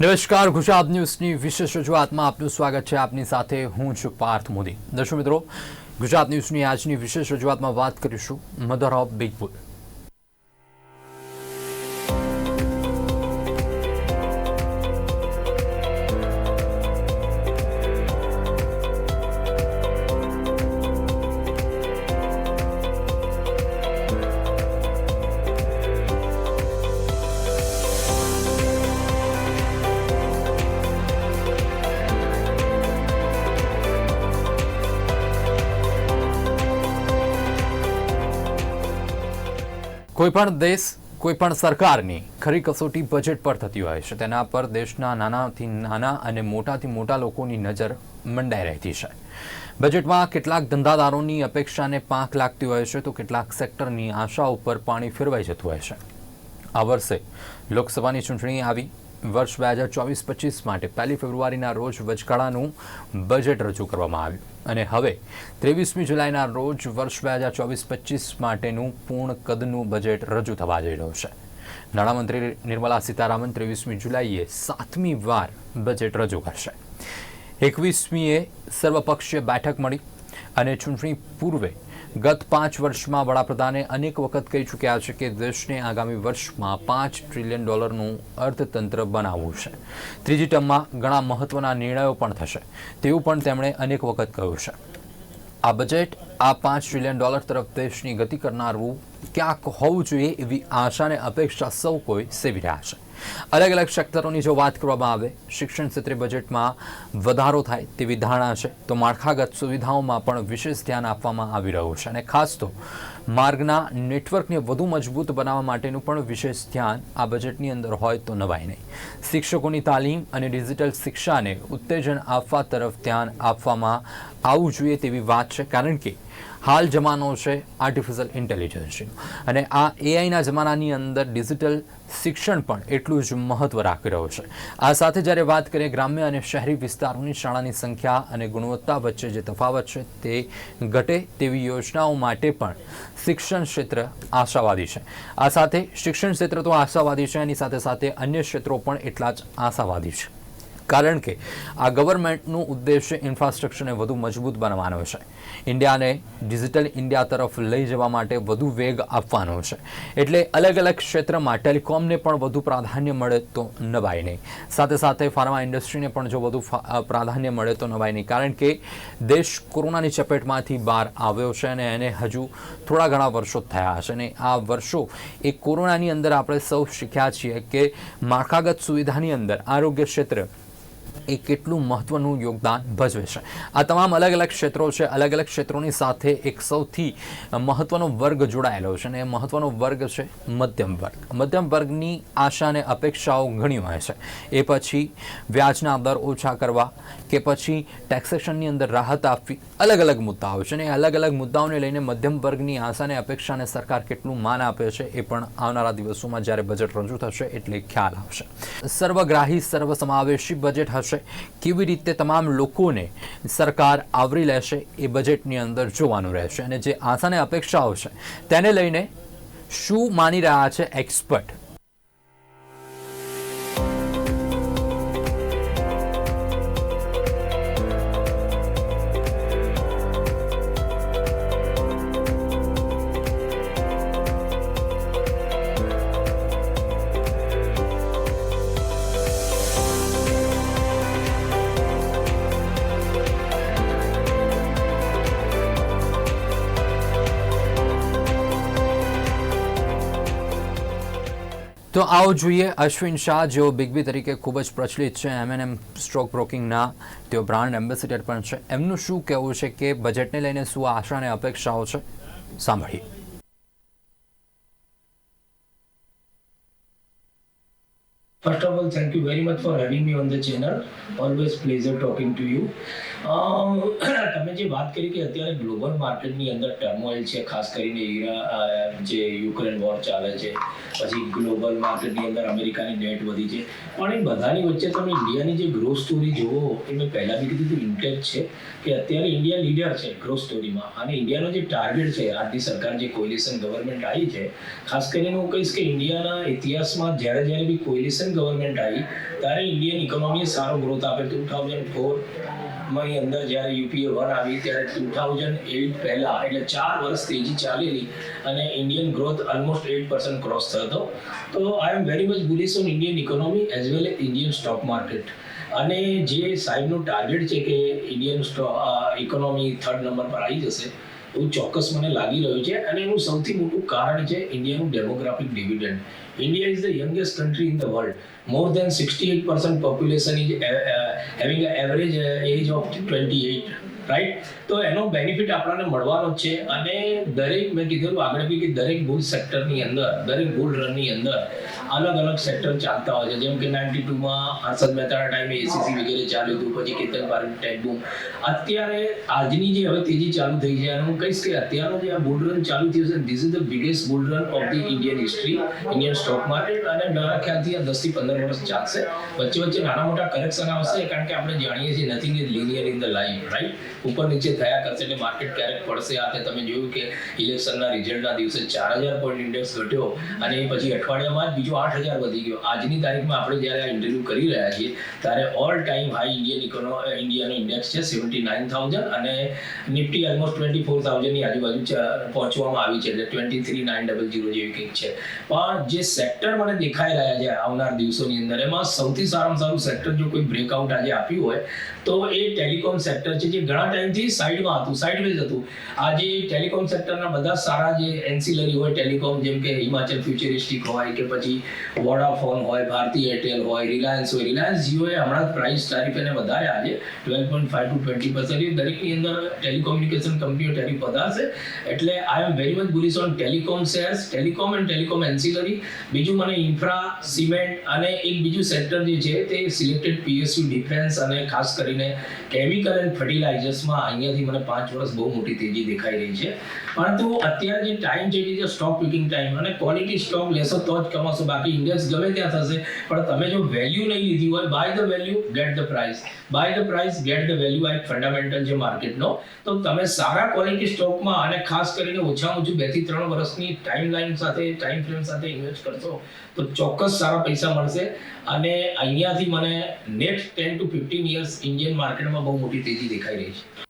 નમસ્કાર, ગુજરાત ન્યૂઝની વિશેષ રજૂઆતમાં આપનું સ્વાગત છે. આપની સાથે હું છું પાર્થ મોદી. દર્શક મિત્રો, ગુજરાત ન્યૂઝની આજની વિશેષ રજૂઆતમાં વાત કરીશું. મધર ઓફ બિગ બુલ કોઈ પણ દેશ કોઈ પણ સરકારની ખરી કસોટી બજેટ પર થતી હોય છે. તેના પર દેશના નાનાથી નાના અને મોટાથી મોટા લોકોની નજર મંડાઈ રહેતી છે. બજેટમાં કેટલાક ધંધાદારોની અપેક્ષાને પાંખ લાગતી હોય છે તો કેટલાક સેક્ટરની આશા ઉપર પાણી ફેરવાઈ જતું હોય છે. આ વર્ષે લોકસભાની ચૂંટણી આવી. વર્ષ બે હજાર ચોવીસ પચીસ માટે પહેલી ફેબ્રુઆરીના રોજ વચગાળાનું બજેટ રજૂ કરવામાં આવ્યું. અને હવે ત્રેવીસમી જુલાઈના રોજ વર્ષ બે હજાર ચોવીસ પચીસ માટેનું પૂર્ણ કદનું બજેટ રજૂ થવા જઈ રહ્યું છે. નાણામંત્રી નિર્મલા સીતારામન ત્રેવીસમી જુલાઈએ સાતમી વાર બજેટ રજૂ કરશે. એકવીસમીએ સર્વપક્ષીય બેઠક મળી અને ચૂંટણી પૂર્વે ગત પાંચ વર્ષમાં વડાપ્રધાને અનેક વખત કહી ચૂક્યા છે કે દેશને આગામી વર્ષમાં પાંચ ટ્રિલિયન ડોલરનું અર્થતંત્ર બનાવવું છે. ત્રીજી ટર્મમાં ઘણા મહત્વના નિર્ણયો પણ થશે. તેવું પણ તેમણે અનેક વખત કહ્યું છે. આ બજેટ આ પાંચ ટ્રિલિયન ડોલર તરફ દેશની ગતિ કરનારું ક્યાંક હોવું જોઈએ એવી આશા અને અપેક્ષા સૌ કોઈ સેવી રહ્યા છે. અલગ અલગ સેક્ટરોની જો વાત કરવામાં આવે, શિક્ષણ ક્ષેત્રે બજેટમાં વધારો થાય તેવી ધારણા છે, તો માળખાગત સુવિધાઓમાં પણ વિશેષ ધ્યાન આપવામાં આવી રહ્યું છે. અને ખાસ તો માર્ગના નેટવર્કને વધુ મજબૂત બનાવવા માટેનું પણ વિશેષ ધ્યાન આ બજેટની અંદર હોય તો નવાય નહીં. શિક્ષકોની તાલીમ અને ડિજિટલ શિક્ષાને ઉત્તેજન આપવા તરફ ધ્યાન આપવામાં આવવું જોઈએ તેવી વાત છે. કારણ કે હાલ જમાનો છે આર્ટિફિશિયલ ઇન્ટેલિજન્સનો અને આ એઆઈના જમાનાની અંદર ડિજિટલ શિક્ષણ પણ એટલું જ મહત્ત્વ રાખી રહ્યું છે. આ સાથે જ્યારે વાત કરીએ ગ્રામ્ય અને શહેરી વિસ્તારોની, શાળાની સંખ્યા અને ગુણવત્તા વચ્ચે જે તફાવત છે તે ઘટે તેવી યોજનાઓ માટે પણ શિક્ષણ ક્ષેત્ર આશાવાદી છે. આ સાથે શિક્ષણ ક્ષેત્ર તો આશાવાદી છે, એની સાથે સાથે અન્ય ક્ષેત્રો પણ એટલા જ આશાવાદી છે. કારણ કે આ ગવર્મેન્ટનું ઉદ્દેશ્ય ઇન્ફ્રાસ્ટ્રક્ચરને વધુ મજબૂત બનાવવાનો છે. ઇન્ડિયાને ડિજિટલ ઇન્ડિયા તરફ લઈ જવા માટે વધુ વેગ આપવાનો છે. એટલે અલગ અલગ ક્ષેત્રમાં ટેલિકોમને પણ વધુ પ્રાધાન્ય મળે તો નવાય નહીં. સાથે સાથે ફાર્મા ઇન્ડસ્ટ્રીને પણ જો વધુ પ્રાધાન્ય મળે તો નવાય નહીં. કારણ કે દેશ કોરોનાની ચપેટમાંથી બહાર આવ્યો છે અને એને હજુ થોડા ઘણા વર્ષો થયા છે અને આ વર્ષો એ કોરોનાની અંદર આપણે સૌ શીખ્યા છીએ કે માળખાગત સુવિધાની અંદર આરોગ્ય ક્ષેત્ર એ કેટલું મહત્વનું યોગદાન ભજવે છે. આ તમામ અલગ અલગ ક્ષેત્રો છે. અલગ અલગ ક્ષેત્રોની સાથે એક સૌથી મહત્વનો વર્ગ જોડાયેલો છે અને એ મહત્વનો વર્ગ છે મધ્યમ વર્ગ. મધ્યમ વર્ગની આશા અને અપેક્ષાઓ ઘણી હોય છે. એ પછી વ્યાજના દર ઓછા કરવા કે પછી ટેક્સેશનની અંદર રાહત આપવી અલગ અલગ મુદ્દાઓ છે અને એ અલગ અલગ મુદ્દાઓને લઈને મધ્યમ વર્ગની આશા અને અપેક્ષાને સરકાર કેટલું માન આપે છે એ પણ આવનારા દિવસોમાં જ્યારે બજેટ રજૂ થશે એટલે ખ્યાલ આવશે. સર્વગ્રાહી, સર્વસમાવેશી બજેટ હશે કેવી રીતે તમામ લોકોને સરકાર આવરી લેશે એ બજેટની અંદર જોવાનું રહેશે? અને જે આશા અને અપેક્ષાઓ છે, તેને લઈને શું માની રહ્યા છે એક્સપર્ટ આવો જોઈએ. અશ્વિન શાહ જેઓ બિગ બી તરીકે ખૂબ જ પ્રચલિત છે એમએનએમ સ્ટોક બ્રોકિંગના તેઓ બ્રાન્ડ એમ્બેસેડર પણ છે. એમનું શું કહેવું છે કે બજેટને લઈને શું આશા અને અપેક્ષાઓ છે? સાંભળીએ. First of all, thank you very much for having me on the channel. Always pleasure talking to you. તમે જે વાત કરી કે અત્યારે ગ્લોબલ માર્કેટની અંદર ટર્મોઇલ છે ખાસ કરીને ઈરા જે યુક્રેન વોર ચાલે છે પછી ગ્લોબલ માર્કેટની અંદર અમેરિકાની ડેટ વધી છે પણ એ બધાની વચ્ચે તમે ઇન્ડિયાની જે ગ્રોથ સ્ટોરી જુઓ એ મેં પહેલાં બી કીધું ઇન્ટેક છે કે અત્યારે ઇન્ડિયા લીડર છે ગ્રોથ સ્ટોરીમાં અને ઇન્ડિયાનો જે ટાર્ગેટ છે, આજની સરકાર જે કોલિશન ગવર્મેન્ટ આવી છે, ખાસ કરીને હું કહીશ કે ઇન્ડિયાના ઇતિહાસમાં જ્યારે જ્યારે બી કોલિશન ગવર્મેન્ટ આવી ત્યારે ઇન્ડિયન ઇકોનોમીએ સારો ગ્રોથ આપે. ટુ થાઉઝન્ડ ફોરમાં અંદર જ્યારે યુપીએ વન આવી, ત્યારે ટુ થાઉઝન્ડ એઇટ પહેલાં, એટલે ચાર વર્ષ તેજી ચાલેલી અને Indian growth almost eight percent cross થયો હતો. તો I am very much bullish on Indian economy as well as Indian stock market અને જે સાહેબનું ટાર્ગેટ છે કે ઇન્ડિયન ઇકોનોમી થર્ડ નંબર પર આવી જશે, એવું ચોક્કસ મને લાગી રહ્યું છે અને એનું સૌથી મોટું કારણ છે ઇન્ડિયાનું demographic dividend India is the youngest country in the world more than sixty eight percent population is having average age of twenty eight right તો એનો બેનિફિટ આપણને મળવાનો છે અને દરેક, મેં કીધેલું આગળ બી કે દરેક ભૂલ સેક્ટરની અંદર, દરેક ભૂલ રનની અંદર અલગ અલગ સેક્ટર ચાલતા હોય છે. જેમ કે નાઇન્ટી ટુમાં હર્ષદ મહેતાના ટાઈમે એસીસી વગેરે ચાલ્યું હતું. પછી કેતન પારેખ ટેક બૂમ અત્યારે આજની જે હવે તેજી ચાલુ થઈ છે અને હું કહીશ કે અત્યારનો જે આ બુલ રન ચાલુ થયું છે this is the biggest bull run of the Indian history Indian stock market અને મારા ખ્યાલથી આ દસથી પંદર વર્ષ ચાલશે. વચ્ચે વચ્ચે નાના મોટા કરેક્શન આવશે, કારણ કે આપણે જાણીએ છીએ nothing is linear in the life right ઉપર નીચે થયા કરશે એટલે માર્કેટ ક્યારેક પડશે. આ તમે જોયું કે ઇલેક્શનના રિઝલ્ટના દિવસે ચાર હજાર પોઈન્ટ ઇન્ડેક્સ ઘટ્યો અને પછી અઠવાડિયામાં જ બીજો આઠ હજાર વધી ગયો. આજની તારીખમાં આપણે જ્યારે આ ઇન્ટરવ્યૂ કરી રહ્યા છીએ, ત્યારે ઓલ ટાઈમ હાઈ ઇન્ડિયન ઇકોનો ઇન્ડિયાનો ઇન્ડેક્સ છે સેવન્ટી નાઇન થાઉઝન્ડ અને નિફ્ટી ઓલમોસ્ટ ટ્વેન્ટી ફોર થાઉઝન્ડની આજુબાજુ પહોંચવામાં આવી છે. એટલે twenty three nine double zero જેવી કંઈક છે. પણ જે સેક્ટર મને દેખાઈ રહ્યા છે આવનાર દિવસોની અંદર, એમાં સૌથી સારામાં સારું સેક્ટર જો કોઈ બ્રેકઆઉટ આજે આપ્યું હોય, તો એ ટેલિકોમ સેક્ટર છે જે ઘણા ટાઈમથી સાઈડમાં હતું સાઈડવેઝ હતું. આજે ટેલિકોમ સેક્ટરના બધા સારા જે એન્સિલરી હોય ટેલિકોમ જેમ કે હિમાચલ ફ્યુચરિસ્ટિક હોય કે પછી વોડાફોન હોય ભારતી એરટેલ હોય રિલાયન્સ હોય. રિલાયન્સ જીઓએ હમણાં પ્રાઇસ ટારિફ એને વધાર્યા છે twelve point five to twenty percent દરેકની અંદર ટેલિકોમ્યુનિકેશન કંપનીઓ ટેરિફ વધારશે. એટલે I am very much bullish on telecom shares telecom and telecom ancillary બીજું મને ઇન્ફ્રા સિમેન્ટ અને એક બીજું સેક્ટર જે છે તે સિલેક્ટેડ પીએસયુ ડિફેન્સ અને ખાસ કરીને કેમિકલ એન્ડ ફર્ટિલાઇઝર્સમાં અહીંયાથી મને પાંચ વર્ષ બહુ મોટી તેજી દેખાઈ રહી છે. પરંતુ અત્યારે જે ટાઈમ છે જે સ્ટોક પિકિંગ ટાઈમ અને ક્વોલિટી સ્ટોક લેશો તો જ કમાશો. બાકી ઇન્ડેક્સ ગમે ત્યાં થશે, પણ તમે જો વેલ્યુ નહીં લીધી હોય buy the value get the price buy the price get the value આ એક ફંડામેન્ટલ છે માર્કેટનો તો તમે સારા ક્વોલિટી સ્ટોકમાં અને ખાસ કરીને ઓછામાં ઓછું બેથી ત્રણ વર્ષની ટાઈમ લાઈન સાથે ટાઈમ ફ્રેમ સાથે ઇન્વેસ્ટ કરશો, તો ચોક્કસ સારા પૈસા મળશે. અને અહીંયાથી મને next ten to fifteen years Indian માર્કેટમાં બહુ મોટી તેજી દેખાઈ રહી છે.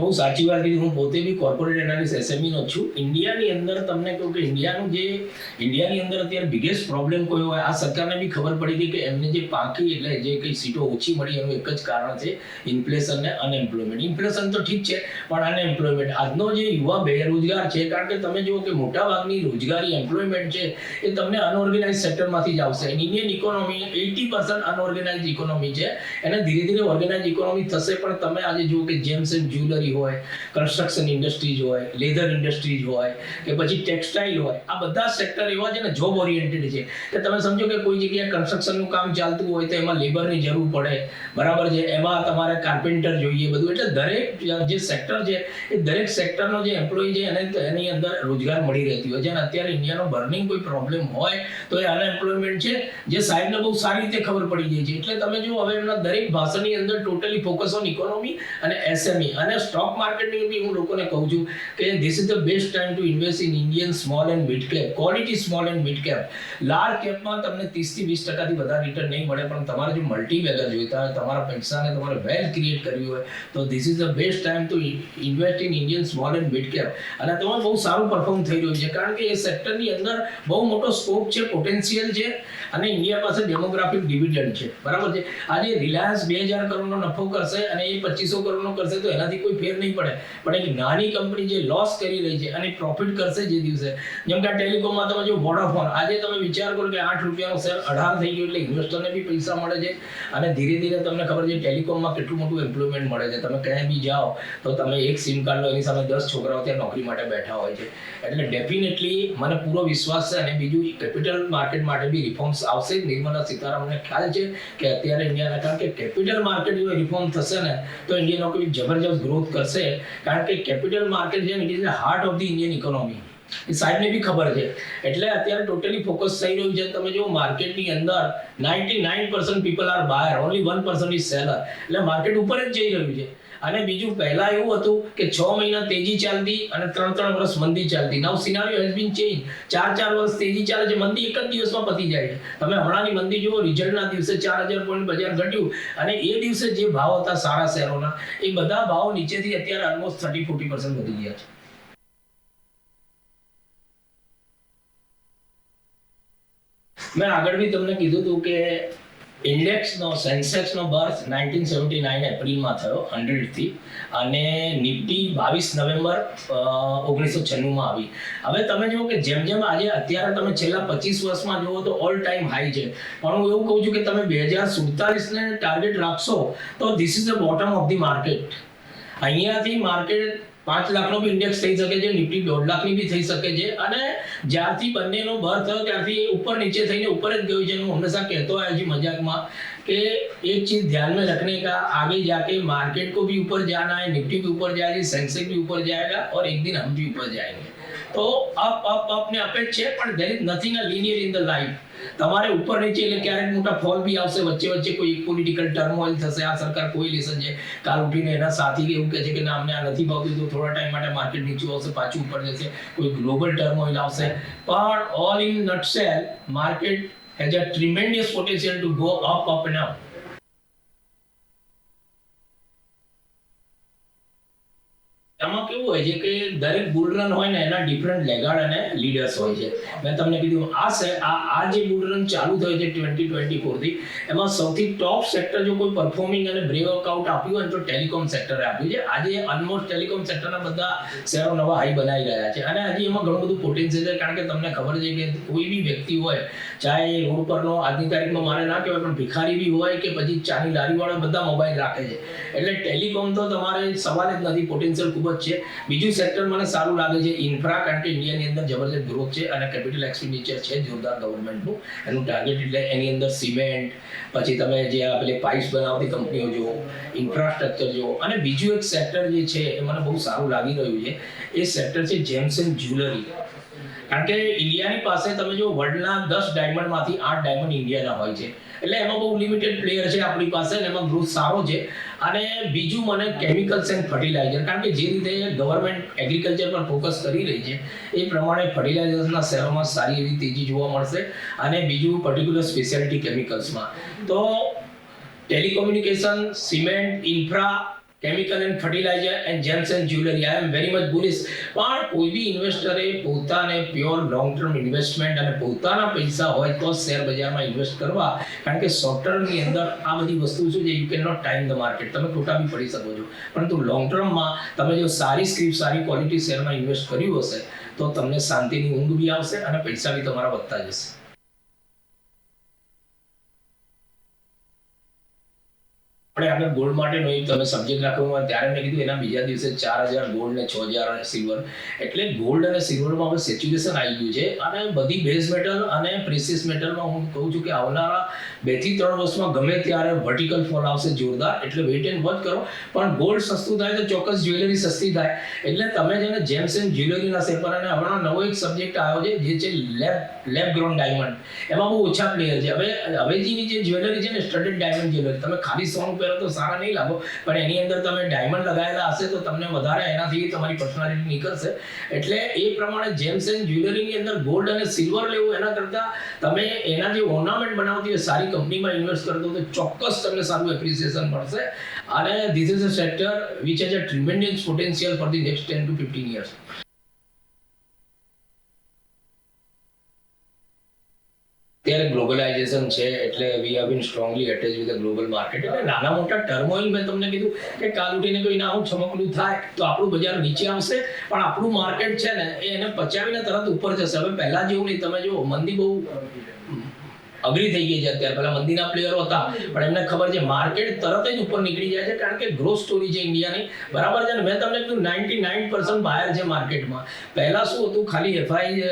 બહુ સાચી વાત કીધી હું પોતે બી કોર્પોરેટ એનાલિસ્ટ એસએમઈ નો છું. ઇન્ડિયાની અંદર તમને કહું કે ઇન્ડિયાનું જે, ઇન્ડિયાની અંદર અત્યારે બિગેસ્ટ પ્રોબ્લેમ કોઈ હોય, આ સરકારને બી ખબર પડી ગઈ કે એમને જે પાકી એટલે જે કઈ સીટો ઓછી મળી એનું એક જ કારણ છે ઇન્ફ્લેશન ને અનએમ્પ્લોયમેન્ટ ઇન્ફ્લેશન તો ઠીક છે, પણ અનએમ્પ્લોયમેન્ટ આજનો જે યુવા બેરોજગાર છે, કારણ કે તમે જુઓ કે મોટા ભાગની રોજગારી એમ્પ્લોયમેન્ટ છે, એ તમને અનઓર્ગેનાઇઝ સેક્ટરમાંથી જ આવશે. Indian economy eighty percent unorganise economy છે. એને ધીરે ધીરે ઓર્ગેનાઇઝ ઇકોનોમી થશે, પણ તમે આજે જુઓ કે જેમ્સ એન્ડ જ્વેલરી હોય કન્સ્ટ્રક્શન ઇન્ડસ્ટ્રીઝ હોય લેધર ઇન્ડસ્ટ્રીઝ હોય, કે પછી ટેક્સટાઇલ હોય, આ બધા સેક્ટર એવા છે ને જોબ ઓરિએન્ટેડ છે. કે તમે સમજો કે કોઈ જગ્યાએ કન્સ્ટ્રક્શનનું કામ ચાલતું હોય તો એમાં લેબરની જરૂર પડે. બરાબર છે? એમાં તમારે કાર્પેન્ટર જોઈએ બધું. એટલે દરેક જે સેક્ટર છે, એ દરેક સેક્ટરનો જે એમ્પ્લોય છે, એને એની અંદર રોજગાર મળી રહેતી હોય છે. અને અત્યારે ઇન્ડિયાનો બર્નિંગ કોઈ પ્રોબ્લેમ હોય તો એ અનએમ્પ્લોયમેન્ટ છે, જે સાહેબને બહુ સારી રીતે ખબર પડી જાય છે. એટલે તમે જો હવે એમના દરેક ભાષણની અંદર ટોટલી ફોકસ ઓન ઇકોનોમી અને એસએમઈ અને સ્ટોક માર્કેટની બી હું લોકોને કહું છું કે this is the best time to invest in Indian small and mid cap quality small and mid cap large કેપમાં તમને ત્રીસથી વીસ ટકાથી વધારે રિટર્ન નહીં મળે, પણ તમારે જો મલ્ટી વેલર જોઈતા હોય, તમારા પૈસાને તમારે વેલ્થ ક્રિએટ કરવી હોય, તો this is the best time to invest in Indian small and mid cap અને તમારે બહુ સારું પરફોર્મ થઈ રહ્યું છે. કારણ કે એ સેક્ટરની અંદર બહુ મોટો સ્કોપ છે પોટેન્શિયલ છે. અને ઇન્ડિયા પાસે ડેમોગ્રાફિક ડિવિડન્ડ છે. બરાબર છે? આજે રિલાયન્સ બે હજાર કરોડનો નફો કરશે અને એ પચીસો કરોડનો કરશે તો એનાથી કોઈ ફેર નહીં પડે. પણ એક નાની કંપની જે લોસ કરી રહી છે અને પ્રોફિટ કરશે જે દિવસે, જેમ કે ટેલિકોમમાં તમે જો વોડાફોન આજે તમે વિચાર કરો કે આઠ રૂપિયાનો શેર અઢાર થઈ ગયો એટલે ઇન્વેસ્ટરને બી પૈસા મળે છે અને ધીરે ધીરે તમને ખબર છે ટેલિકોમમાં કેટલું મોટું એમ્પ્લોયમેન્ટ મળે છે. તમે ક્યાંય બી જાઓ તો તમે એક સિમ કાર્ડ લો, એની સામે દસ છોકરાઓ ત્યાં નોકરી માટે બેઠા હોય છે. એટલે ડેફિનેટલી મને પૂરો વિશ્વાસ છે અને બીજું કેપિટલ માર્કેટ માટે બી રિફોર્મ્સ આવશે. જ નિર્મલા સીતારામને ખ્યાલ છે કે અત્યારે ઇન્ડિયાના કારણ કે કેપિટલ માર્કેટ જો રિફોર્મ થશે ને, તો ઇન્ડિયાનો કોઈ જબરજસ્ત ગ્રોથ કરશે. કારણ કે કેપિટલ માર્કેટ છે it is heart of the Indian economy એ સાહેબને બી ખબર છે. એટલે અત્યારે ટોટલી ફોકસ થઈ રહ્યું છે. તમે જો માર્કેટની અંદર ninety nine percent people are buyer only one percent is seller એટલે માર્કેટ ઉપર જ જઈ રહ્યું છે. અને બીજું પહેલા એવું હતું કે છ મહિના તેજી ચાલતી અને ત્રણ ત્રણ વર્ષ મંદી ચાલતી. નવ સિનારીઓ હેઝ બીન ચેન્જ ચાર ચાર વર્ષ તેજી ચાલે છે, મંદી એક જ દિવસમાં પતી જાય તમે હમણાંની મંદી જુઓ રિઝલ્ટના દિવસે ચાર હજાર પોઈન્ટ બજાર ઘટ્યું અને એ દિવસે જે ભાવ હતા સારા શેરોના, એ બધા ભાવ નીચેથી અત્યારે ઓલમોસ્ટ થર્ટી ફોર્ટી પર્સન્ટ વધી ગયા છે. મેં આગળ બી તમને કીધું હતું કે ઇન્ડેક્સનો, સેન્સેક્સનો બર્થ નાઇન્ટીન સેવન્ટી નાઇન એપ્રિલમાં થયો, હંડ્રેડથી. અને નિફ્ટી બાવીસ નવેમ્બર ઓગણીસો છન્નુંમાં આવી. હવે તમે જુઓ કે જેમ જેમ આજે અત્યારે તમે છેલ્લા પચીસ વર્ષમાં જુઓ તો ઓલ ટાઈમ હાઈ છે. પણ હું એવું કહું છું કે તમે બે હજાર સુડતાલીસને ટાર્ગેટ રાખશો, તો this is the bottom of the market અહીંયાથી માર્કેટ પાંચ લાખનો બી ઇન્ડેક્સ થઈ શકે છે નિફ્ટી દોઢ લાખની બી થઈ શકે છે અને જ્યારથી બંનેનો બર્થ થયો ત્યારથી ઉપર નીચે થઈને ઉપર જ ગયું છે હું હંમેશા કહેતો આવ્યો છું મજાકમાં કે एक चीज ध्यान में रखने का आगे जाके मार्केट को भी ऊपर जाना है निफ्टी भी ऊपर जाएगी सेंसेक्स भी ऊपर जाएगा और एक दिन हम भी ऊपर जाएंगे तो અપ અપ અપ ને અપેક્ષ છે પણ there is nothing a linear in the life તમારે ઉપર નીચે એટલે ક્યારેક મોટા ફોલ બી આવશે. વચ્ચે વચ્ચે કોઈ પોલિટિકલ ટર્મોઇલ થશે. આ સરકાર કોઈ લેશન છે? કાલ ઉઠીને એના સાથી એવું કહે છે કે, ના, અમને આ નથી ભાવતું. તો થોડા ટાઈમ માટે માર્કેટ નીચું આવશે, પાછું ઉપર જશે. કોઈ ગ્લોબલ ટર્મોઇલ આવશે. પણ all in nutshell market has a tremendous potential to go up up and up એમાં કેવું હોય છે કે દરેક બુલ રન હોય ને એના ડિફરન્ટ લેગાર્ડ અને લીડર્સ હોય છે. મેં તમને કીધું, આ આ આ જે બુલ રન ચાલુ થયો છે ટ્વેન્ટી ટ્વેન્ટી ફોરથી એમાં સૌથી ટોપ સેક્ટર જો કોઈ પરફોર્મિંગ અને બ્રેકઆઉટ આપ્યું હોય તો ટેલિકોમ સેક્ટરે આપ્યું છે. આજે ઓલમોસ્ટ ટેલિકોમ સેક્ટરના બધા શેરો નવા હાઈ બનાવી રહ્યા છે અને હજી એમાં ઘણું બધું પોટેન્શિયલ છે. કારણ કે તમને ખબર છે કે કોઈ બી વ્યક્તિ હોય, ચાહે રોડ પરનો, આજની તારીખમાં મારે ના કહેવાય, પણ ભિખારી બી હોય કે પછી ચાની લારીવાળા બધા મોબાઈલ રાખે છે. એટલે ટેલિકોમ તો તમારે સવાલ જ નથી પોટેન્શિયલ ખૂબ જ છે. બીજું સેક્ટર મને સારું લાગે છે ઇન્ફ્રા કારણ કે ઇન્ડિયાની અંદર જબરજસ્ત ગ્રોથ છે અને કેપિટલ એક્સપેન્ડિચર છે, જોરદાર ગવર્મેન્ટનું એનું ટાર્ગેટ એટલે એની અંદર સિમેન્ટ પછી તમે જે આ પેલી પાઇપ્સ બનાવતી કંપનીઓ જુઓ ઇન્ફ્રાસ્ટ્રક્ચર જુઓ. અને બીજું એક સેક્ટર જે છે એ મને બહુ સારું લાગી રહ્યું છે, એ સેક્ટર છે જેમ્સ એન્ડ જ્વેલરી કારણ કે ઇન્ડિયાની પાસે તમે જો વર્લ્ડના દસ ડાયમંડમાંથી આઠ ડાયમંડ ઇન્ડિયાના હોય છે. એટલે એમાં બહુ લિમિટેડ પ્લેયર છે આપણી પાસે એમાં ગ્રોથ સારો છે. અને બીજું મને કેમિકલ્સ એન્ડ ફર્ટિલાઇઝર કારણ કે જે રીતે ગવર્મેન્ટ એગ્રીકલ્ચર પર ફોકસ કરી રહી છે, એ પ્રમાણે ફર્ટિલાઇઝર્સના શહેરોમાં સારી એવી તેજી જોવા મળશે. અને બીજું પર્ટિક્યુલર સ્પેશિયાલિટી કેમિકલ્સમાં તો telecommunication cement infra chemical and fertiliser and gems and jewellery I am very much bullish પણ કોઈ બી ઇન્વેસ્ટરે પોતાને પ્યોર લોંગ ટર્મ ઇન્વેસ્ટમેન્ટ અને પોતાના પૈસા હોય તો શેર બજારમાં ઇન્વેસ્ટ કરવા. કારણ કે શોર્ટ ટર્મની અંદર આ બધી વસ્તુ છે જે you can not time the market તમે ખોટા બી પડી શકો છો. પરંતુ લોંગ ટર્મમાં તમે જો સારી સ્ક્રિપ્ટ સારી ક્વોલિટી શેરમાં ઇન્વેસ્ટ કર્યું હશે, તો તમને શાંતિની ઊંઘ બી આવશે અને પૈસા બી તમારા વધતા જશે. આપણે આગળ ગોલ્ડ માટેનો એક તમે સબ્જેક્ટ રાખ્યો ત્યારે મેં કીધું એના બીજા દિવસે ચાર હજાર ગોલ્ડ ને છ હજાર અને સિલ્વર એટલે ગોલ્ડ અને સિલ્વરમાં હવે સેચ્યુરેશન આવી ગયું છે અને બધી બેઝ મેટલ અને પ્રેસિયસ મેટલમાં હું કહું છું કે આવનારા બેથી ત્રણ વર્ષમાં ગમે ત્યારે વર્ટિકલ ફોલ આવશે જોરદાર. એટલે વેઇટ એન્ડ વોચ કરો. પણ ગોલ્ડ સસ્તું થાય તો ચોક્કસ જ્વેલરી સસ્તી થાય. એટલે તમે જેને જેમ્સ એન્ડ જ્વેલરીના સેપર અને હમણાં નવો એક સબ્જેક્ટ આવ્યો છે, જે છે લેબ લેબ ગ્રોન ડાયમંડ એમાં બહુ ઓછા પ્લેયર છે. હવે હવેજીની જે જ્વેલરી છે ને સ્ટડેડ ડાયમંડ જ્વેલરી તમે ખાલી સોનું પહેરો તો સારા નહીં લાગો, પણ એની અંદર તમે ડાયમંડ લગાવેલા હશે તો તમને વધારે એનાથી તમારી પર્સનાલિટી નીકળશે. એટલે એ પ્રમાણે જેમ્સ એન્ડ જ્વેલરીની અંદર ગોલ્ડ અને સિલ્વર લેવું એના કરતાં તમે એના જે ઓર્નામેન્ટ બનાવતી હોય સારી કંપનીમાં ઇન્વેસ્ટ કરતો તો ચોક્કસ તમને સારું એપ્રિસિએશન મળશે. અને this is a sector which has a tremendous potential for the next ten to fifteen years અત્યારે ગ્લોબલાઇઝેશન છે, એટલે we have been strongly attach with the global market એટલે નાના મોટા ટર્મોઇલ મેં તમને કીધું કે કાલ ઉઠીને કોઈ ના ચમકલું થાય, તો આપણું બજાર નીચે આવશે, પણ આપણું માર્કેટ છે ને એને પચાવીને તરત ઉપર જશે. હવે પહેલા જેવું નહીં, તમે જો મંદી બહુ અઘરી થઈ ગઈ છે અત્યારે. પહેલા મંદીના પ્લેયરો હતા, પણ એમને ખબર છે માર્કેટ તરત જ ઉપર નીકળી જાય છે કારણ કે ગ્રોથ સ્ટોરી છે ઇન્ડિયાની. બરાબર છે ને? મેં તમને કીધું નાઇન્ટી નાઇન પર્સન્ટ બાયર છે માર્કેટમાં પહેલા શું હતું? ખાલી એફઆઈ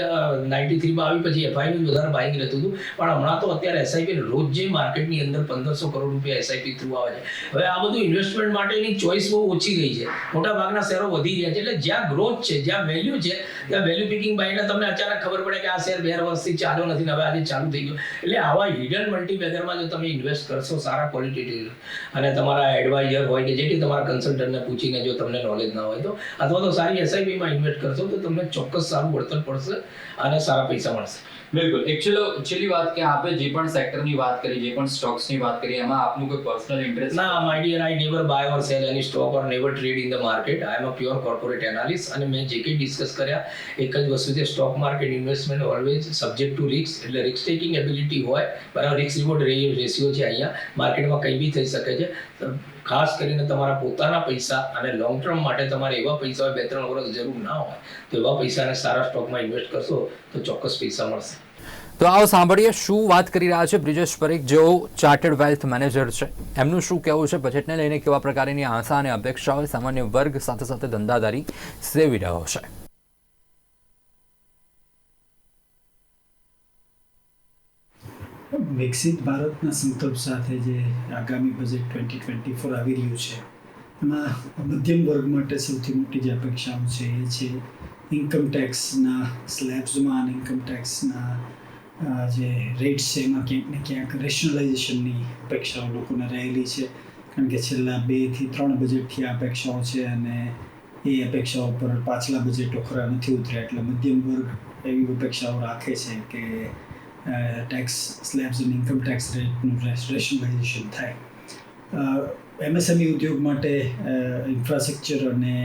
નાઇન્ટી થ્રીમાં આવી પછી એફઆઈનું વધારે બાઇંગ રહેતું હતું. પણ હમણાં તો અત્યારે એસઆઈપી રોજ જે માર્કેટની અંદર પંદરસો કરોડ રૂપિયા એસઆઈપી થ્રુ આવે છે. હવે આ બધું ઇન્વેસ્ટમેન્ટ માટેની ચોઇસ બહુ ઓછી ગઈ છે. મોટા ભાગના શેરો વધી રહ્યા છે. એટલે જ્યાં ગ્રોથ છે, જ્યાં વેલ્યુ છે, ત્યાં વેલ્યુ પિકિંગ બાયને તમને અચાનક ખબર પડે કે આ શેર બે વર્ષથી ચાલ્યો નથી હવે આજે ચાલુ થઈ ગયો. એટલે એટલે આવા હિડન મલ્ટીબેગરમાં જો તમે ઇન્વેસ્ટ કરશો સારા ક્વોલિટેટિવ અને તમારા એડવાઇઝર હોય કે જેથી તમારા કન્સલ્ટન્ટને પૂછીને જો તમને નોલેજ ના હોય તો. અથવા તો સારી એસઆઈપીમાં ઇન્વેસ્ટ કરશો તો તમને ચોક્કસ સારું વળતર પડશે અને સારા પૈસા મળશે. બિલકુલ. એકચ્યુઅલી છેલ્લી વાત કે આપે જે પણ સેક્ટરની વાત કરી, જે પણ સ્ટોક્સની વાત કરી, એમાં આપનું કોઈ પર્સનલ ઇન્ટરેસ્ટ ના my dear I never buy or sell any stock or never trade in the market I am a pure corporate analyst અને મેં જે કંઈ ડિસ્કસ કર્યા, એક જ વસ્તુ છે stock market investment always subject to risk એટલે રિસ્ક ટેકિંગ એબિલિટી હોય, બરાબર રિસ્ક રિવોર્ડ રેશિયો છે અહીંયા. માર્કેટમાં કંઈ બી થઈ શકે છે. ખાસ કરીને તમારા પોતાના પૈસા અને લોંગ ટર્મ માટે તમારે એવા પૈસા બે ત્રણ વર્ષ જરૂર ના હોય, તો એવા પૈસાને સારા સ્ટોકમાં ઇન્વેસ્ટ કરશો, તો ચોક્કસ પૈસા મળશે. તો આવો સાંભળીએ શું વાત કરી રહ્યા છે બ્રિજેશ પરીખ, જેઓ ચાર્ટર્ડ વેલ્થ મેનેજર છે. એમનું શું કહેવું છે? બજેટને લઈને કેવા પ્રકારની આશા અને અપેક્ષાઓ સામાન્ય વર્ગ સાથે સાથે ધંધાદારી સેવી રહ્યો છે? વિકસિત ભારતના સંકલ્પ સાથે જે આગામી બજેટ ટ્વેન્ટી ટ્વેન્ટી ફોર આવી રહ્યું છે, એમાં મધ્યમ વર્ગ માટે સૌથી મોટી જે અપેક્ષાઓ છે એ છે ઇન્કમ ટેક્સના સ્લેબ્સમાં અને ઇન્કમ ટેક્સના જે રેટ્સ છે એમાં ક્યાંક ને ક્યાંક રેશનલાઇઝેશનની અપેક્ષાઓ લોકોને રહેલી છે. કારણ કે છેલ્લા બેથી ત્રણ બજેટથી આ અપેક્ષાઓ છે અને એ અપેક્ષાઓ પર પાછલા બજેટો ખરા નથી ઉતર્યા. એટલે મધ્યમ વર્ગ એવી અપેક્ષાઓ રાખે છે કે ટેક્સ સ્લેબ્સ અને ઇન્કમ ટેક્સ રેટનું રેશનલાઇઝેશન થાય. એમએસએમઈ ઉદ્યોગ માટે ઇન્ફ્રાસ્ટ્રક્ચર અને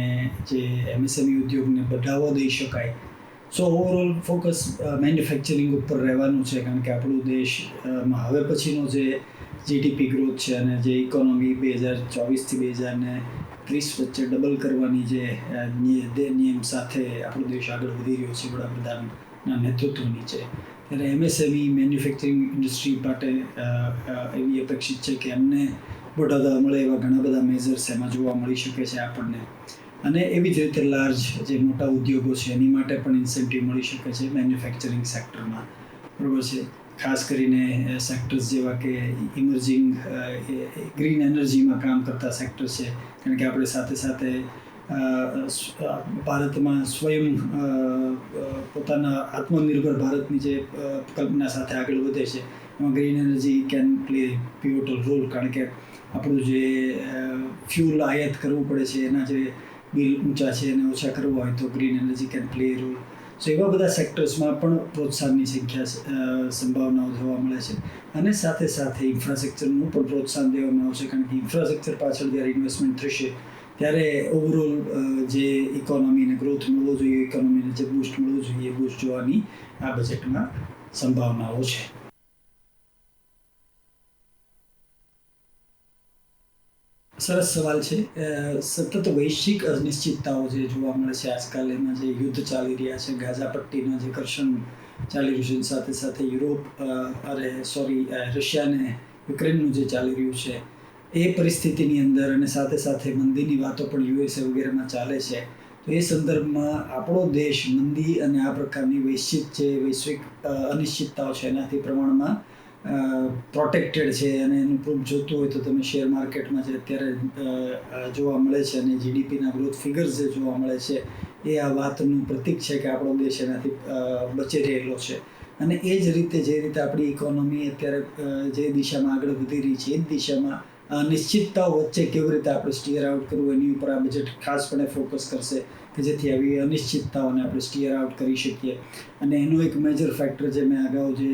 જે એમએસએમઈ ઉદ્યોગને બઢાવો દઈ શકાય. સો ઓવરઓલ ફોકસ મેન્યુફેક્ચરિંગ ઉપર રહેવાનું છે, કારણ કે આપણું દેશમાં હવે પછીનો જે જીડીપી ગ્રોથ છે અને જે ઇકોનોમી બે હજાર ચોવીસથી બે હજાર ને ત્રીસ વચ્ચે ડબલ કરવાની જે નિયમ સાથે આપણો દેશ આગળ વધી રહ્યો છે વડાપ્રધાનના નેતૃત્વ નીચે ત્યારે એમએસએમઈ મેન્યુફેક્ચરિંગ ઇન્ડસ્ટ્રી માટે એવી અપેક્ષિત છે કે એમને બઢાવા મળે એવા ઘણા બધા મેઝર્સ એમાં જોવા મળી શકે છે આપણને. અને એવી જ રીતે લાર્જ જે મોટા ઉદ્યોગો છે, એની માટે પણ ઇન્સેન્ટિવ મળી શકે છે મેન્યુફેક્ચરિંગ સેક્ટરમાં બરાબર છે? ખાસ કરીને સેક્ટર્સ જેવા કે ઇમર્જિંગ ગ્રીન એનર્જીમાં કામ કરતા સેક્ટર્સ છે. કારણ કે આપણે સાથે સાથે ભારતમાં સ્વયં પોતાના આત્મનિર્ભર ભારતની જે કલ્પના સાથે આગળ વધે છે, એમાં green energy can play pivotal role કારણ કે આપણું જે ફ્યુલ આયાત કરવું પડે છે, એના જે બિલ ઊંચા છે એને ઓછા કરવા હોય તો green energy can play role so એવા બધા સેક્ટર્સમાં પણ પ્રોત્સાહનની સંખ્યા સંભાવનાઓ જોવા મળે છે. અને સાથે સાથે ઇન્ફ્રાસ્ટ્રક્ચરનું પણ પ્રોત્સાહન દેવામાં આવશે, કારણ કે ઇન્ફ્રાસ્ટ્રક્ચર પાછળ જ્યારે ઇન્વેસ્ટમેન્ટ થશે ત્યારે ઓવરઓલ જે ઇકોનોમીને ગ્રોથ મળવો જોઈએ ઇકોનોમીને જે બૂસ્ટ મળવો જોઈએ બૂસ્ટ જોવાની આ બજેટમાં સંભાવનાઓ છે. સરસ સવાલ છે. સતત વૈશ્વિક અનિશ્ચિતતાઓ જે જોવા મળે છે આજકાલ, એમાં જે યુદ્ધ ચાલી રહ્યા છે, ગાઝા પટ્ટીના જે ઘર્ષણ ચાલી રહ્યું છે, સાથે સાથે યુરોપ અરે સોરી રશિયાને યુક્રેનનું જે ચાલી રહ્યું છે એ પરિસ્થિતિની અંદર અને સાથે સાથે મંદીની વાતો પણ યુએસએ વગેરેમાં ચાલે છે. તો એ સંદર્ભમાં આપણો દેશ મંદી અને આ પ્રકારની વૈશ્વિક જે વૈશ્વિક અનિશ્ચિતતાઓ છે એનાથી પ્રમાણમાં પ્રોટેક્ટેડ છે અને એનું પ્રૂફ જોતું હોય તો તમે શેર માર્કેટમાં જે અત્યારે જોવા મળે છે અને જીડીપીના ગ્રોથ ફિગર્સ જે જોવા મળે છે, એ આ વાતનું પ્રતીક છે કે આપણો દેશ એનાથી બચી રહેલો છે. અને એ જ રીતે જે રીતે આપણી ઇકોનોમી અત્યારે જે દિશામાં આગળ વધી રહી છે, એ જ દિશામાં અનિશ્ચિતતાઓ વચ્ચે કેવી રીતે આપણે સ્ટીયર આઉટ કરવું એની ઉપર આ બજેટ ખાસપણે ફોકસ કરશે કે જેથી આવી અનિશ્ચિતતાઓને આપણે સ્ટીયર આઉટ કરી શકીએ. અને એનું એક મેજર ફેક્ટર જે મેં અગાઉ જે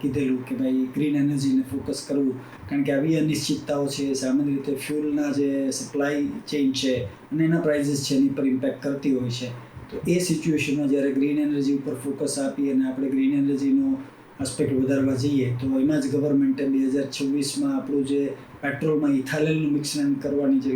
કીધેલું કે ભાઈ ગ્રીન એનર્જીને ફોકસ કરવું, કારણ કે આવી અનિશ્ચિતતાઓ છે સામાન્ય રીતે ફ્યુલના જે સપ્લાય ચેઇન છે અને એના પ્રાઇઝીસ છે એની પર ઇમ્પેક્ટ કરતી હોય છે. તો એ સિચ્યુએશનમાં જ્યારે ગ્રીન એનર્જી ઉપર ફોકસ આપી અને આપણે ગ્રીન એનર્જીનો આસ્પેક્ટ વધારવા જઈએ, તો એમાં જ ગવર્મેન્ટે બે હજાર છવ્વીસમાં આપણું જે પેટ્રોલમાં ઇથાલેલનું મિશ્રણ કરવાની જે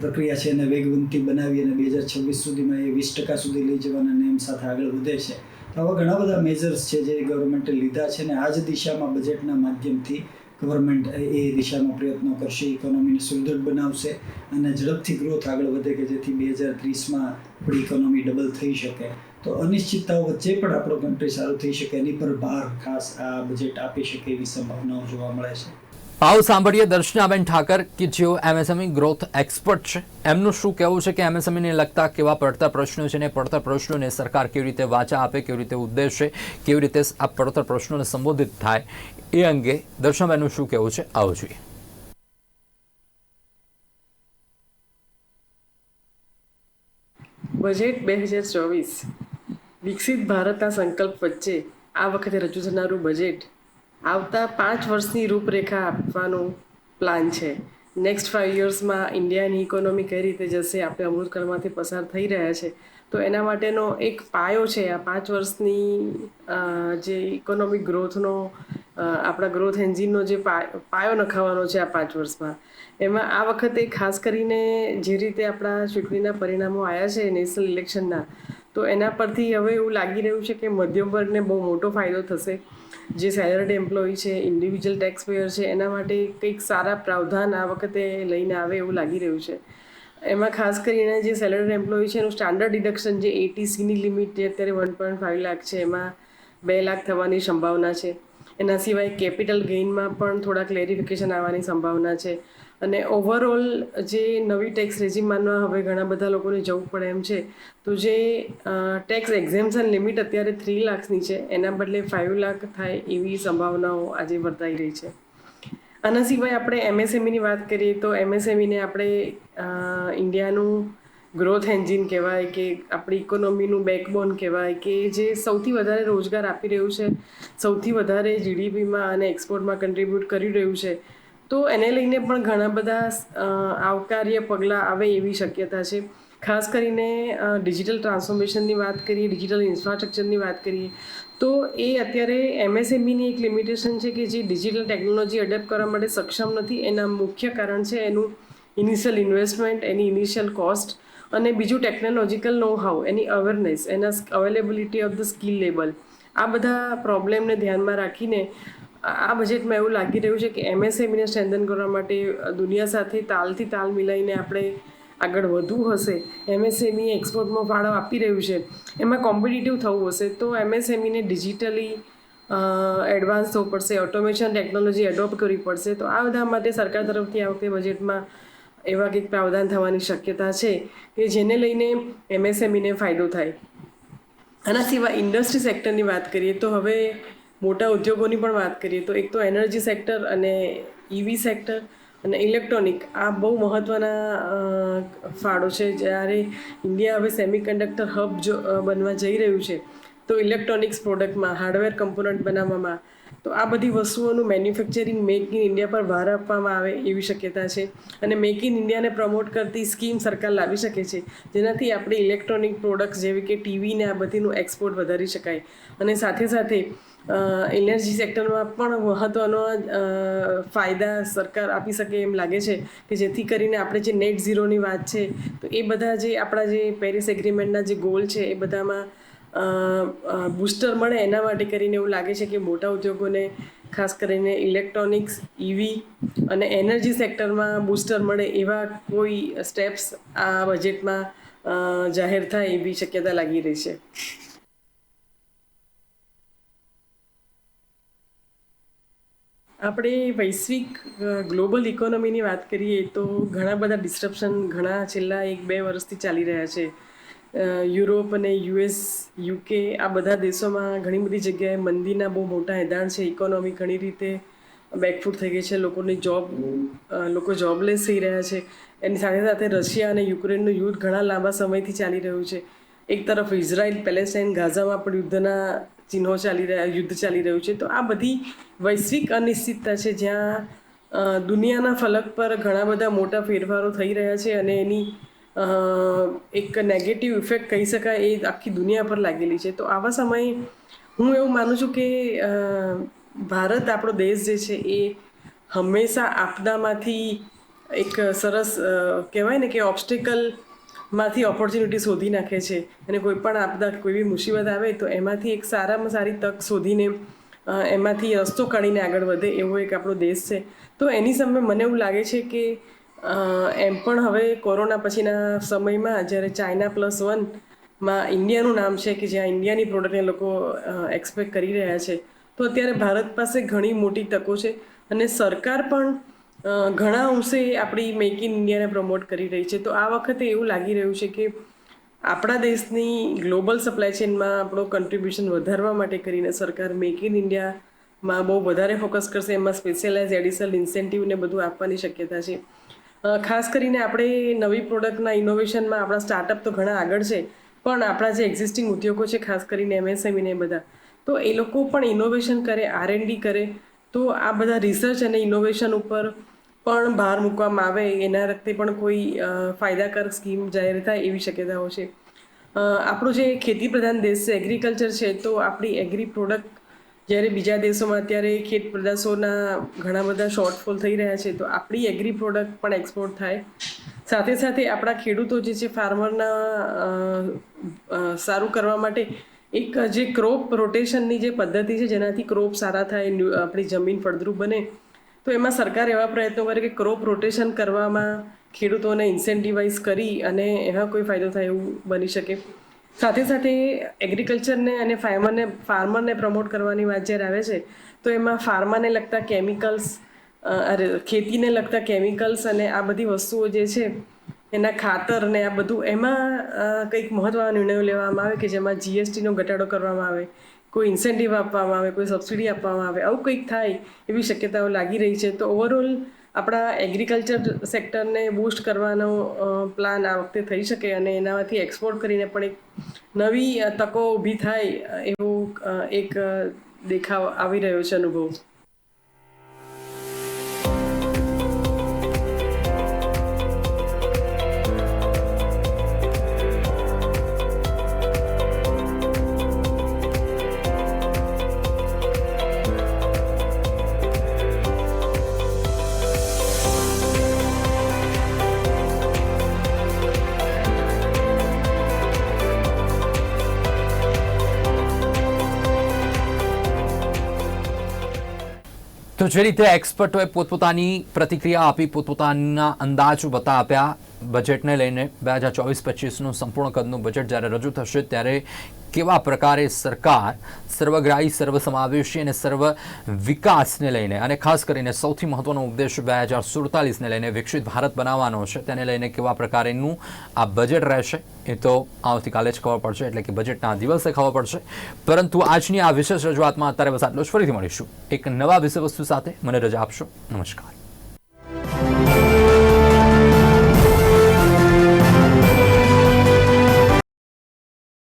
પ્રક્રિયા છે એને વેગવંતી બનાવી અને બે હજાર છવ્વીસ સુધીમાં એ વીસ ટકા સુધી લઈ જવાના નેમ સાથે આગળ વધે છે. તો આવા ઘણા બધા મેજર્સ છે જે ગવર્મેન્ટે લીધા છે અને આ જ દિશામાં બજેટના માધ્યમથી ગવર્મેન્ટ એ દિશામાં પ્રયત્નો કરશે ઇકોનોમીને સુદૃઢ બનાવશે અને ઝડપથી ગ્રોથ આગળ વધે કે જેથી બે હજાર ત્રીસમાં આપણી ઇકોનોમી ડબલ થઈ શકે. તો અનિશ્ચિતતાઓ વચ્ચે પણ આપણો કન્ટ્રી સારું થઈ શકે, એની પર ભાર ખાસ આ બજેટ આપી શકે એવી સંભાવનાઓ જોવા મળે છે. આવો સાંભળીએ દર્શનાબેન ઠાકર કે જેઓ એમએસએમઈ ગ્રોથ એક્સપર્ટ છે. એમનું શું કહેવું છે કે એમએસએમઈને લગતા કેવા પડતા પ્રશ્નો છે ને પડતર પ્રશ્નોને સરકાર કેવી રીતે વાચા આપે, કેવી રીતે ઉદ્દેશે, કેવી રીતે આ પડતર પ્રશ્નોને સંબોધિત થાય એ અંગે દર્શનાબેનનું શું કહેવું છે આવો જોઈએ. બજેટ બે હજાર ચોવીસ. વિકસિત ભારતના સંકલ્પ વચ્ચે આ વખતે રજૂ થનારું બજેટ આવતા પાંચ વર્ષની રૂપરેખા આપવાનો પ્લાન છે. નેક્સ્ટ ફાઇવ યર્સમાં ઇન્ડિયાની ઇકોનોમી કઈ રીતે જશે, આપણે અમૃતકાળમાંથી પસાર થઈ રહ્યા છે. તો એના માટેનો એક પાયો છે આ પાંચ વર્ષની જે ઇકોનોમિક ગ્રોથનો આપણા ગ્રોથ એન્જિનનો જે પાય- નખાવાનો છે આ પાંચ વર્ષમાં. એમાં આ વખતે ખાસ કરીને જે રીતે આપણા ચૂંટણીના પરિણામો આવ્યા છે નેશનલ ઇલેક્શનના તો એના પરથી હવે એવું લાગી રહ્યું છે કે મધ્યમ વર્ગને બહુ મોટો ફાયદો થશે. જે સેલરીડ એમ્પ્લોય છે ઇન્ડિવિજ્યુઅલ ટેક્સ પેયર છે, એના માટે કંઈક સારા પ્રાવધાન આ વખતે લઈને આવે એવું લાગી રહ્યું છે. એમાં ખાસ કરીને જે સેલરીડ એમ્પ્લોય છે, એનું સ્ટાન્ડર્ડ ડિડક્શન જે એટીસીની લિમિટ જે અત્યારે વન પોઈન્ટ ફાઇવ લાખ છે, એમાં બે લાખ થવાની સંભાવના છે. એના સિવાય કેપિટલ ગેઇનમાં પણ થોડા ક્લેરિફિકેશન આવવાની સંભાવના છે. અને ઓવરઓલ જે નવી ટેક્સ રેજીમાનમાં હવે ઘણા બધા લોકોને જવું પડે એમ છે, તો જે ટેક્સ એક્ઝેમ્પશન લિમિટ અત્યારે થ્રી લાખની છે, એના બદલે ફાઇવ લાખ થાય એવી સંભાવનાઓ આજે વર્તાઈ રહી છે. આના સિવાય આપણે એમએસએમઈની વાત કરીએ તો એમએસએમઈને આપણે ઇન્ડિયાનું ગ્રોથ એન્જિન કહેવાય કે આપણી ઇકોનોમીનું બેકબોન કહેવાય કે જે સૌથી વધારે રોજગાર આપી રહ્યું છે, સૌથી વધારે જીડીપીમાં અને એક્સપોર્ટમાં કન્ટ્રીબ્યુટ કરી રહ્યું છે તો એને લઈને પણ ઘણા બધા આવકાર્ય પગલાં આવે એવી શક્યતા છે. ખાસ કરીને ડિજિટલ ટ્રાન્સફોર્મેશનની વાત કરીએ ડિજિટલ ઇન્ફ્રાસ્ટ્રક્ચરની વાત કરીએ, તો એ અત્યારે એમએસએમઈની એક લિમિટેશન છે કે જે ડિજિટલ ટેકનોલોજી એડેપ્ટ કરવા માટે સક્ષમ નથી. એના મુખ્ય કારણ છે એનું ઇનિશિયલ ઇન્વેસ્ટમેન્ટ એની ઇનિશિયલ કોસ્ટ અને બીજું ટેકનોલોજીકલ નો હાઉ એની અવેરનેસ એના availability of the skill level આ બધા પ્રોબ્લેમને ધ્યાનમાં રાખીને આ બજેટમાં એવું લાગી રહ્યું છે કે એમએસએમઈને સ્ટ્રેન્થન કરવા માટે દુનિયા સાથે તાલથી તાલ મિલાઈને આપણે આગળ વધવું હશે. એમએસએમઈ એક્સપોર્ટમાં ફાળો આપી રહ્યું છે. એમાં કોમ્પિટિટિવ થવું હશે. તો એમએસએમઈને ડિજિટલી એડવાન્સ થવું પડશે. ઓટોમેશન ટેકનોલોજી એડોપ્ટ કરવી પડશે. તો આ બધા માટે સરકાર તરફથી આ વખતે બજેટમાં એવા કંઈક પ્રાવધાન થવાની શક્યતા છે કે જેને લઈને એમએસએમઈને ફાયદો થાય. આના સિવાય ઇન્ડસ્ટ્રી સેક્ટરની વાત કરીએ તો હવે મોટા ઉદ્યોગોની પણ વાત કરીએ તો એક તો એનર્જી સેક્ટર અને ઈવી સેક્ટર અને ઇલેક્ટ્રોનિક આ બહુ મહત્ત્વના ફાળો છે. જ્યારે ઇન્ડિયા હવે સેમિકન્ડક્ટર હબ જો બનવા જઈ રહ્યું છે, તો ઇલેક્ટ્રોનિક્સ પ્રોડક્ટમાં, હાર્ડવેર કમ્પોનન્ટ બનાવવામાં, તો આ બધી વસ્તુઓનું મેન્યુફેક્ચરિંગ મેક ઇન ઇન્ડિયા પર ભાર આપવામાં આવે એવી શક્યતા છે. અને મેક ઇન ઇન્ડિયાને પ્રમોટ કરતી સ્કીમ સરકાર લાવી શકે છે, જેનાથી આપણે ઇલેક્ટ્રોનિક પ્રોડક્ટ્સ જેવી કે ટીવી ને આ બધીનું એક્સપોર્ટ વધારી શકાય. અને સાથે સાથે એનર્જી સેક્ટરમાં પણ મહત્ત્વનો ફાયદા સરકાર આપી શકે એમ લાગે છે કે જેથી કરીને આપણે જે નેટ ઝીરોની વાત છે, તો એ બધા જે આપણા જે પેરિસ એગ્રીમેન્ટના જે ગોલ છે, એ બધામાં બૂસ્ટર મળે એના માટે કરીને એવું લાગે છે કે મોટા ઉદ્યોગોને ખાસ કરીને ઇલેક્ટ્રોનિક્સ ઇવી અને એનર્જી સેક્ટરમાં બૂસ્ટર મળે એવા કોઈ સ્ટેપ્સ આ બજેટમાં જાહેર થાય એવી શક્યતા લાગી રહી છે. આપણે વૈશ્વિક ગ્લોબલ ઇકોનોમીની વાત કરીએ તો ઘણા બધા ડિસ્ટ્રપ્શન ઘણા છેલ્લા એક બે વર્ષથી ચાલી રહ્યા છે. યુરોપ અને યુએસ, યુકે આ બધા દેશોમાં ઘણી બધી જગ્યાએ મંદીના બહુ મોટા એદાણ છે. ઇકોનોમી ઘણી રીતે બેકફૂટ થઈ ગઈ છે. લોકોની જોબ લોકો જોબલેસ થઈ રહ્યા છે. એની સાથે સાથે રશિયા અને યુક્રેનનું યુદ્ધ ઘણા લાંબા સમયથી ચાલી રહ્યું છે. એક તરફ ઇઝરાયલ, પેલેસ્ટાઇન, ગાઝામાં પણ યુદ્ધના ચિહ્નો ચાલી રહ્યા, યુદ્ધ ચાલી રહ્યું છે. તો આ બધી વૈશ્વિક અનિશ્ચિતતા છે, જ્યાં દુનિયાના ફલક પર ઘણા બધા મોટા ફેરફારો થઈ રહ્યા છે અને એની એક નેગેટિવ ઇફેક્ટ કહી શકાય એ આખી દુનિયા પર લાગેલી છે. તો આવા સમયે હું એવું માનું છું કે ભારત, આપણો દેશ જે છે, એ હંમેશા આપદામાંથી એક સરસ કહેવાય ને કે ઓબ્સ્ટેકલમાંથી ઓપોર્ચ્યુનિટી શોધી નાખે છે. અને કોઈ પણ આપદા, કોઈ બી મુસીબત આવે તો એમાંથી એક સારામાં સારી તક શોધીને એમાંથી રસ્તો કાઢીને આગળ વધે એવો એક આપણો દેશ છે. તો એની સામે મને એવું લાગે છે કે એમ પણ હવે કોરોના પછીના સમયમાં જ્યારે ચાઇના પ્લસ વનમાં ઇન્ડિયાનું નામ છે કે જ્યાં ઇન્ડિયાની પ્રોડક્ટને લોકો એક્સપેક્ટ કરી રહ્યા છે, તો અત્યારે ભારત પાસે ઘણી મોટી તકો છે. અને સરકાર પણ ઘણા અંશે આપણી મેક ઇન ઇન્ડિયાને પ્રમોટ કરી રહી છે. તો આ વખતે એવું લાગી રહ્યું છે કે આપણા દેશની ગ્લોબલ સપ્લાય ચેનમાં આપણો કન્ટ્રીબ્યુશન વધારવા માટે કરીને સરકાર મેક ઇન ઇન્ડિયામાં બહુ વધારે ફોકસ કરશે. એમાં સ્પેશિયલાઇઝ એડિશનલ ઇન્સેન્ટિવને બધું આપવાની શક્યતા છે. ખાસ કરીને આપણે નવી પ્રોડક્ટના ઇનોવેશનમાં આપણા સ્ટાર્ટઅપ તો ઘણા આગળ છે, પણ આપણા જે એક્ઝિસ્ટિંગ ઉદ્યોગો છે, ખાસ કરીને એમએસએમઈને બધા, તો એ લોકો પણ ઇનોવેશન કરે આર ડી કરે, તો આ બધા રિસર્ચ અને ઇનોવેશન ઉપર પણ ભાર મૂકવામાં આવે, એના રખતે પણ કોઈ ફાયદાકાર સ્કીમ જાહેર થાય એવી શક્યતાઓ છે. આપણો જે ખેતી પ્રધાન દેશ છે એગ્રીકલ્ચર છે, તો આપણી એગ્રી પ્રોડક્ટ જ્યારે બીજા દેશોમાં અત્યારે ખેત પેદાશોના ઘણા બધા શોર્ટફોલ થઈ રહ્યા છે, તો આપણી એગ્રી પ્રોડક્ટ પણ એક્સપોર્ટ થાય. સાથે સાથે આપણા ખેડૂતો જે છે ફાર્મરના સારું કરવા માટે એક જે ક્રોપ રોટેશનની જે પદ્ધતિ છે, જેનાથી ક્રોપ સારા થાય આપણી જમીન ફળદ્રુપ બને તો એમાં સરકાર એવા પ્રયત્નો કરે કે ક્રોપ રોટેશન કરવામાં ખેડૂતોને ઇન્સેન્ટિવાઇઝ કરી અને એમાં કોઈ ફાયદો થાય એવું બની શકે. સાથે સાથે એગ્રીકલ્ચરને અને ફાર્મરને ફાર્મરને પ્રમોટ કરવાની વાત જ્યારે આવે છે, તો એમાં ફાર્માને લગતા કેમિકલ્સ ખેતીને લગતા કેમિકલ્સ અને આ બધી વસ્તુઓ જે છે, એના ખાતર ને આ બધું એમાં કંઈક મહત્વના નિર્ણયો લેવામાં આવે કે જેમાં જીએસટીનો ઘટાડો કરવામાં આવે. કોઈ ઇન્સેન્ટિવ આપવામાં આવે, કોઈ સબસિડી આપવામાં આવે, આવું કંઈક થાય એવી શક્યતાઓ લાગી રહી છે. તો ઓવરઓલ આપણા એગ્રીકલ્ચર સેક્ટરને બૂસ્ટ કરવાનો પ્લાન આ વખતે થઈ શકે અને એનામાંથી એક્સપોર્ટ કરીને પણ એક નવી તકો ઊભી થાય એવું એક દેખાવ આવી રહ્યો છે અનુભવ. તો જે રીતે એક્સપર્ટોએ પોતપોતાની પ્રતિક્રિયા આપી પોતપોતાના અંદાજો બતાવ્યા બજેટને લઈને બે હજાર ચોવીસ પચીસનું સંપૂર્ણ કદનું બજેટ જ્યારે રજૂ થશે, ત્યારે કેવા પ્રકારે સરકાર સર્વગ્રાહી, સર્વસમાવેશી અને સર્વ વિકાસને લઈને અને ખાસ કરીને સૌથી મહત્વનો ઉદ્દેશ બે હજાર સુડતાલીસને લઈને વિકસિત ભારત બનાવવાનો છે, તેને લઈને કેવા પ્રકારેનું આ બજેટ રહેશે, એ તો આવતીકાલે જ ખબર પડશે, એટલે કે બજેટના દિવસે ખબર પડશે. પરંતુ આજની આ વિશેષ રજૂઆતમાં અત્યારે બસ આટલું જ. ફરીથી મળીશું. એક નવા વિષયવસ્તુ સાથે મને રજા આપશો. નમસ્કાર.